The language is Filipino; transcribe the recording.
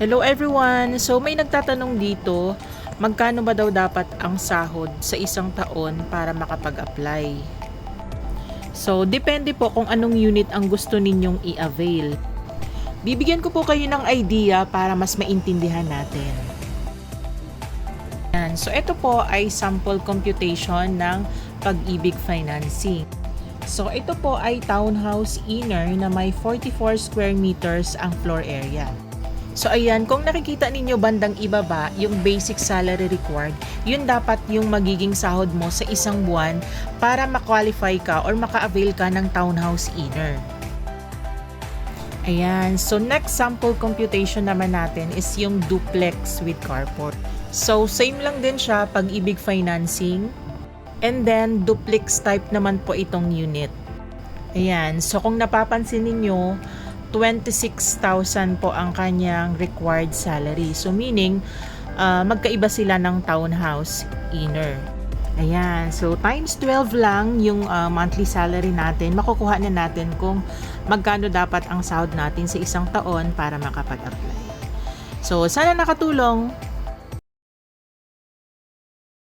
Hello everyone! So may nagtatanong dito, magkano ba daw dapat ang sahod sa isang taon para makapag-apply? So depende po kung anong unit ang gusto ninyong i-avail. Bibigyan ko po kayo ng idea para mas maintindihan natin. So ito po ay sample computation ng pag-ibig financing. So ito po ay townhouse inner na may 44 square meters ang floor area. So ayan, kung nakikita ninyo bandang ibaba, yung basic salary required, yun dapat yung magiging sahod mo sa isang buwan para ma-qualify ka or maka-avail ka ng townhouse inner. Ayan, so next sample computation naman natin is yung duplex with carport. So same lang din siya pag-ibig financing. And then duplex type naman po itong unit. Ayan, so kung napapansin ninyo, 26,000 po ang kanyang required salary. So meaning, uh, magkaiba sila ng townhouse inner. Ayan, so times 12 lang yung uh, monthly salary natin. Makukuha na natin kung magkano dapat ang sahod natin sa isang taon para makapag-apply. So, sana nakatulong.